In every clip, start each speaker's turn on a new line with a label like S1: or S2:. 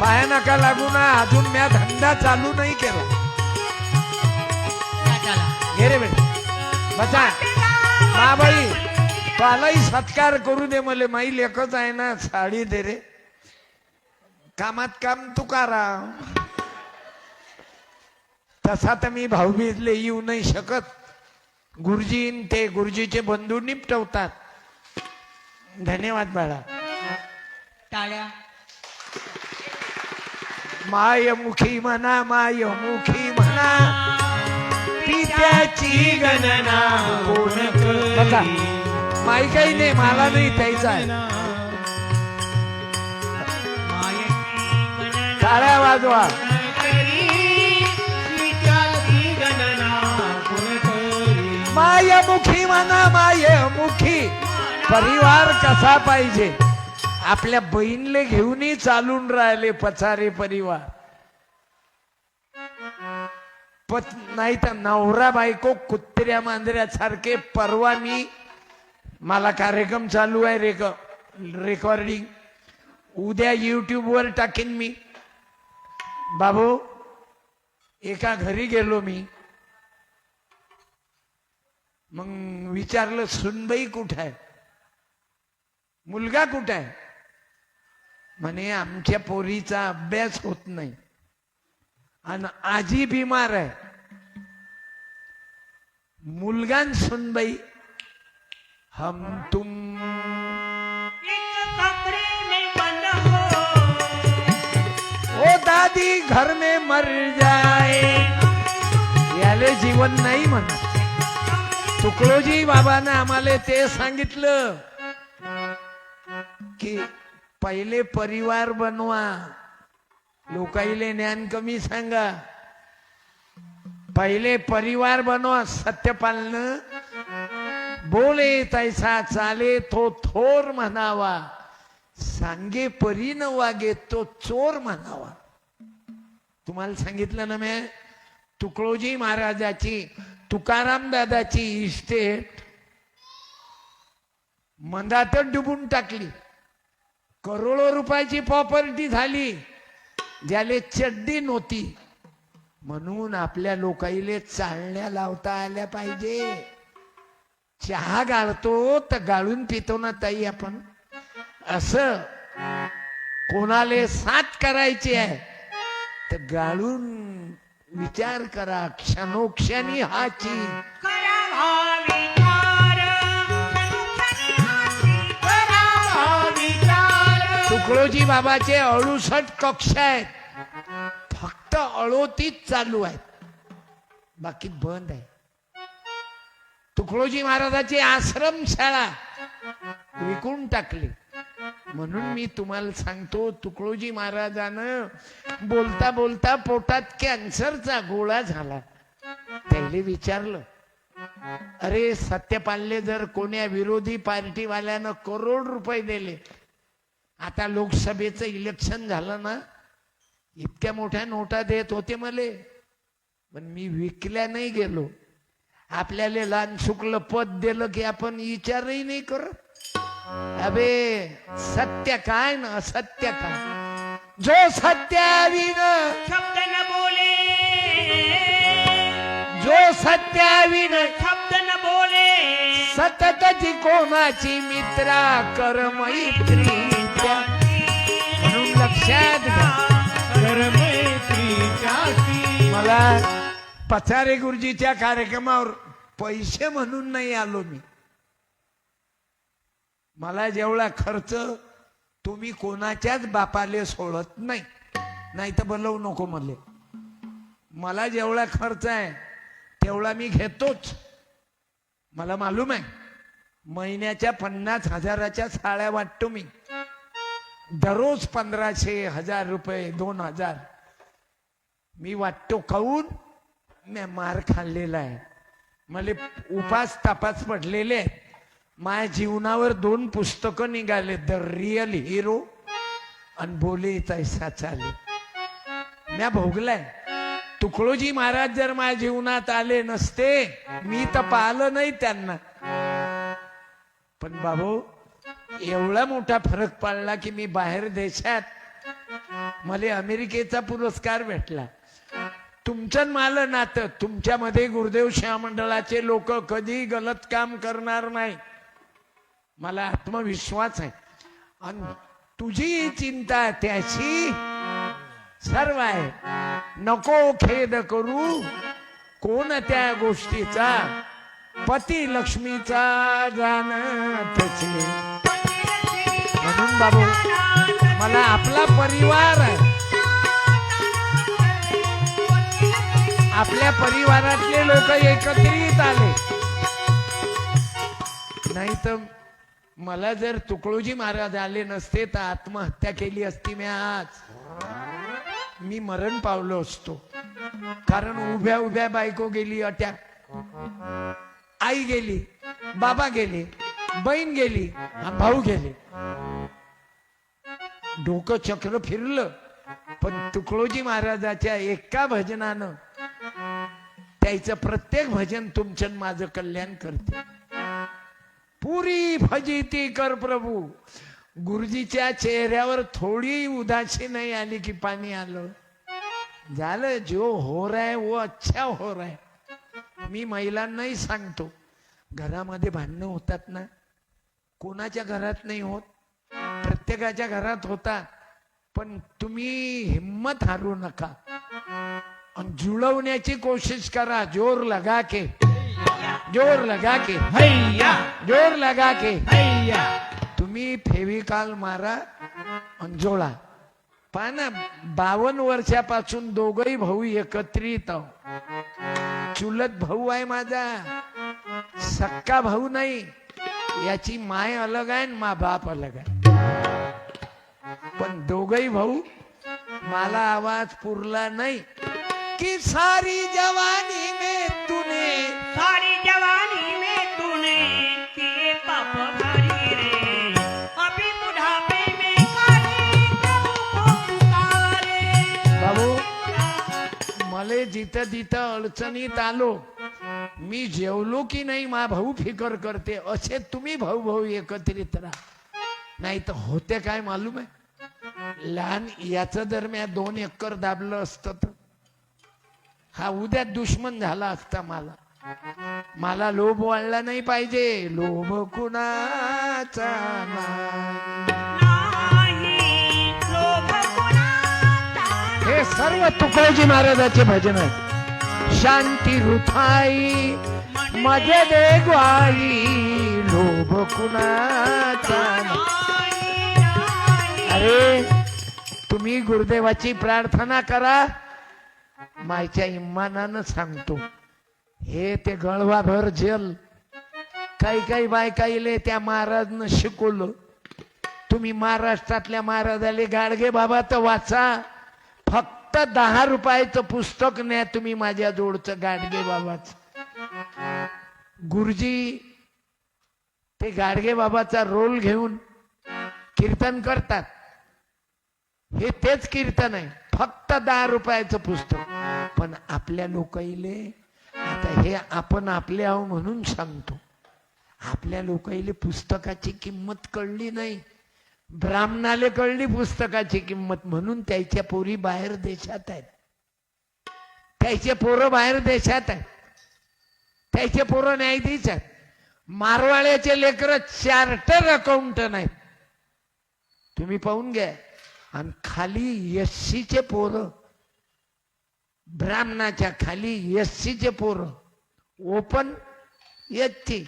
S1: पाया नका लागू ना अजून म्या धंदा चालू नाही केला. घे रे बेटा. बसा. माबाई पालाही सत्कार करू दे मले. माई लेखच आहे ना साडी दे रे. कामात काम तुकारा तसा तर मी भाऊबीजले येऊ नाही शकत. गुरुजीन ते गुरुजीचे बंधू निपटवतात. धन्यवाद बाळा.
S2: टाळ्या.
S1: माय मुखी म्हणा माय मुखी म्हणा पित्याची गणना कोण बघा माई काही नाही मला नाही प्यायचा टाळ्या वाजवा. माय मुखी म्हणा माय मुखी परिवार कसा पाहिजे? आपल्या बहीणले घेऊनही चालून राहिले पचारे परिवार. पत नाही तर नवरा बायको कुत्र्या मांजऱ्यासारखे परवा मी मला कार्यक्रम चालू आहे रेक रेकॉर्डिंग उद्या यूट्यूबवर टाकेन मी. बाबू एका घरी गेलो मी. मग विचारलं सुनबाई कुठं आहे? मुलगा कुठं आहे? म्हणे आमच्या पोरीचा अभ्यास होत नाही. आणि आजी बिमार आहे. मुलगा न सुनबाई हम तुम ओ दादी घर में मर जाए। याले जीवन नाही म्हणत तुकडोजी बाबानं आम्हाला ते सांगितलं की पहिले परिवार बनवा. लोकाईले ज्ञान कमी सांगा. पहिले परिवार बनवा सत्यपालन. बोले तैसा चाले तो थोर म्हणावा. सांगे परी न वागे तो चोर म्हणावा. तुम्हाला सांगितलं ना मी तुकडोजी महाराजाची तुकाराम दादाची इस्टेट मंदातच डुबून टाकली. करोडो रुपयाची प्रॉपर्टी झाली. ज्याले चड्डी नव्हती. म्हणून आपल्या लोकाईले चालण्या लावता आल्या पाहिजे. चहा गाळतो तर गाळून पितो ना ताई आपण. असं कोणाले साथ करायची आहे तर गाळून विचार करा. क्षणोक्षणी हाची. तुकडोजी बाबाचे अडुसष्ट कक्ष आहेत. फक्त अळोतीच चालू आहेत. बाकी बंद आहे. तुकडोजी महाराजाची आश्रमशाळा विकून टाकली. म्हणून मी तुम्हाला सांगतो तुकडोजी महाराजानं बोलता बोलता पोटात कॅन्सरचा गोळा झाला. त्याने विचारलं अरे सत्यपालले जर कोण्या विरोधी पार्टीवाल्यानं करोड रुपये दिले आता लोकसभेचं इलेक्शन झालं ना इतक्या मोठ्या नोटा देत होते मले. पण मी विकल्या नाही गेलो. आपल्याला लहान शुक्ल पद दिलं की आपण विचारही नाही करत. अबे सत्य काय ना असत्य काय? जो सत्याविन
S2: शब्द न बोले.
S1: जो सत्याविन सतत जी कोणाची मित्रा कर मैत्री. म्हणून लक्षात मला पचारे गुरुजीच्या कार्यक्रमावर पैसे म्हणून नाही आलो मी. मला जेवढा खर्च तुम्ही कोणाच्याच बापाले सोडत नाही. नाही तर बोलवू नको मले मला जेवढा खर्च आहे तेवढा मी घेतोच. मला मालूम आहे. महिन्याच्या पन्नास हजाराच्या साड्या वाटतो मी. दररोज पंधराशे हजार रुपये दोन हजार. मी वाटतो काऊन मी मार खाल्लेला आहे. मला उपास तापास पडलेले आहेत. माझ्या जीवनावर दोन पुस्तकं निघाले द रिअल हिरो आणि बोले तैसा चाले. म्या भोगलाय. तुकडोजी महाराज जर माझ्या जीवनात आले नसते मी तर पाहिलं नाही त्यांना. पण बाबू एवढा मोठा फरक पडला की मी बाहेर देशात मला अमेरिकेचा पुरस्कार भेटला. तुमचं मला नातं तुमच्यामध्ये गुरुदेव शिवा मंडळाचे लोक कधी गलत काम करणार नाही. मला आत्मविश्वास आहे. आणि तुझी चिंता त्याची सर्व आहे. नको खेद करू. कोण त्या गोष्टीचा? पती लक्ष्मीचा जाणतच म्हणून बाबू मला आपला परिवार आपल्या परिवारातले लोक एकत्रित आले. नाही तर मला जर तुकडोजी महाराज आले नसते तर आत्महत्या केली असती मी आज. मी मरण पावलो असतो. कारण उभ्या उभ्या बायको गेली अटॅक आई गेली बाबा गेले बहीण गेली भाऊ गेले. डोकं चक्र फिरलं पण तुकडोजी महाराजाच्या एका भजनानं त्याचं प्रत्येक भजन तुमचं माझं कल्याण करते. पुरी फजिती कर प्रभू. गुरुजीच्या चेहऱ्यावर थोडी उदासी नाही आली की पाणी आलं. झालं जो हो रहा है वो अच्छा हो रहा है मी महिलांनाही सांगतो घरामध्ये भांडणं होतात ना कोणाच्या घरात नाही होत प्रत्येकाच्या घरात होतात पण तुम्ही हिम्मत हारू नका. आणि जुळवण्याची कोशिश करा जोर लगा के. जोर लगा के.
S2: हैया
S1: जोर लगा के.
S2: हैया
S1: तुम्ही फेविकाल मारा जोडा पहा ना बावन्न वर्षापासून दोघही भाऊ एकत्रित आहो. चुलत भाऊ आहे माझा. सक्का भाऊ नाही. याची माय अलग आहे आणि मा बाप अलग आहे. पण दोघही भाऊ मला आवाज पुरला नाही. की सारी जवानी जिथं जिथं अडचणीत आलो मी जेवलो की नाही मा भाऊ फिकर करते. असे तुम्ही भाऊ भाऊ एकत्रित राहा. नाही तर होते काय मालूम आहे? लहान याच दरम्यान दोन एकर दाबलं असतं तर? हा उद्या दुश्मन झाला असता मला. मला लोभ वाढला नाही पाहिजे. लोभ कुणाचा हे सर्व तुकडोजी महाराजाचे भजन आहे शांती रुथाई मजे देगवाई लोभ कुणाचा अरे तुम्ही गुरुदेवाची प्रार्थना करा. मायच्या इमानानं सांगतो. हे ते गळवाभर जल. काही काही बायकाईले त्या महाराजनं शिकवलं. तुम्ही महाराष्ट्रातल्या महाराजाले गाडगे बाबा तर वाचा. फक्त दहा रुपयाचं पुस्तक न्या तुम्ही माझ्या जोडचं गाडगे बाबाच. गुरुजी ते गाडगे बाबाचा रोल घेऊन कीर्तन करतात. हे तेच कीर्तन आहे. फक्त दहा रुपयाचं पुस्तक. पण आपल्या लोकाईले आता हे आपण आपले आहो म्हणून सांगतो. आपल्या लोकाईले पुस्तकाची किंमत कळली नाही. ब्राह्मणाले कळली पुस्तकाची किंमत म्हणून त्याच्या पोरी बाहेर देशात आहेत. त्याचे पोरं बाहेर देशात आहेत. त्याचे पोरं न्यायाधीश आहेत. मारवाड्याचे लेकर चार्टर अकाउंटंट आहेत. तुम्ही पाहून घ्या. आणि खाली एससीचे पोरं ब्राह्मणाच्या खाली एससीचे पोरं ओपन एसटी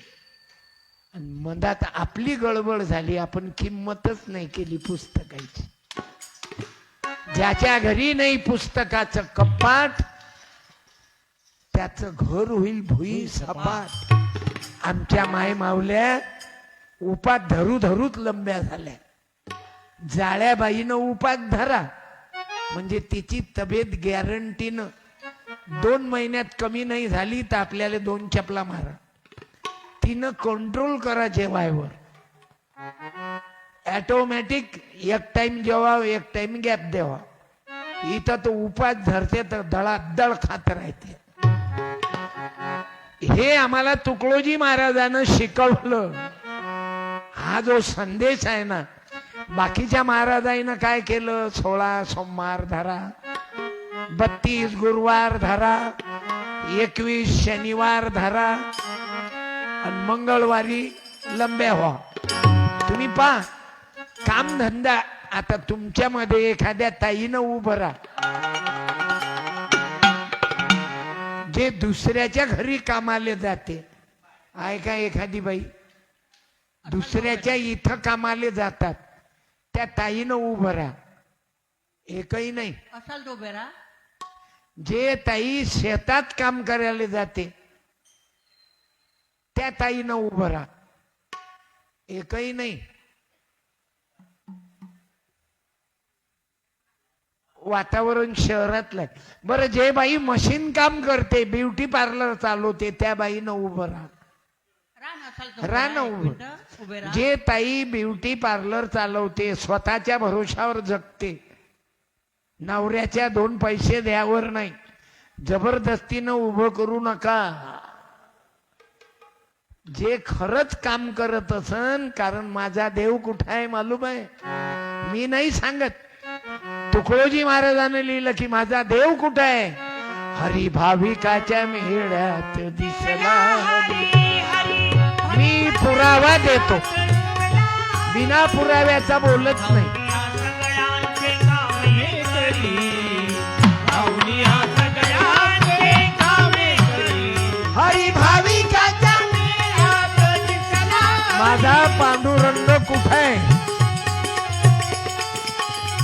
S1: आणि मधात आपली गडबड झाली आपण किंमतच नाही केली पुस्तकाची. ज्याच्या घरी नाही पुस्तकाचं कपाट त्याचं घर होईल भुई सपाट. आमच्या माय मावल्या उपात धरू धरूच लंब्या झाल्या. जाळ्याबाईनं उपात धरा. म्हणजे तिची तब्येत गॅरंटीनं दोन महिन्यात कमी नाही झाली तर आपल्याला दोन चपला मारा. तिनं कंट्रोल करा जेवायवर. ऑटोमॅटिक एक टाइम जेवा एक टाइम गॅप द्यावा इथं तो उपास धरते तर दळादळ खात राहते. हे आम्हाला तुकडोजी महाराजानं शिकवलं. हा जो संदेश आहे ना बाकीच्या महाराजाईनं काय केलं? सोळा सोमवार धरा बत्तीस गुरुवार धरा एकवीस शनिवार धरा आणि मंगळवारी लंब्या व्हा. तुम्ही पहा काम धंदा आता तुमच्यामध्ये एखाद्या ताईनं उभं राहा. जे दुसऱ्याच्या घरी कामाले जाते. आहे का एखादी बाई दुसऱ्याच्या इथं कामाले जातात. त्या ताईनं उभं राहा. एकही नाही.
S3: असाल तो
S1: जे ताई शेतात काम करायला जाते त्या ताईनं उभं राहा. एकही नाही. वातावरण शहरातलं. बरं जे बाई मशीन काम करते ब्युटी पार्लर चालवते त्या बाईनं उभं राहा.
S3: रान
S1: उभं. जे ताई ब्युटी पार्लर चालवते स्वतःच्या भरोशावर जगते नवऱ्याच्या दोन पैसे द्यावर नाही. जबरदस्तीनं उभं करू नका. जे खरंच काम करत असन कारण माझा देव कुठं आहे मालूम आहे? मी नाही सांगत. तुकडोजी महाराजाने लिहिलं की माझा देव कुठं आहे हरी भाविकाच्या मेळ्यात दिसला मी पुरावा देतो. बिना पुराव्याचा बोलत नाही.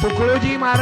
S1: तुकडोजी महाराज.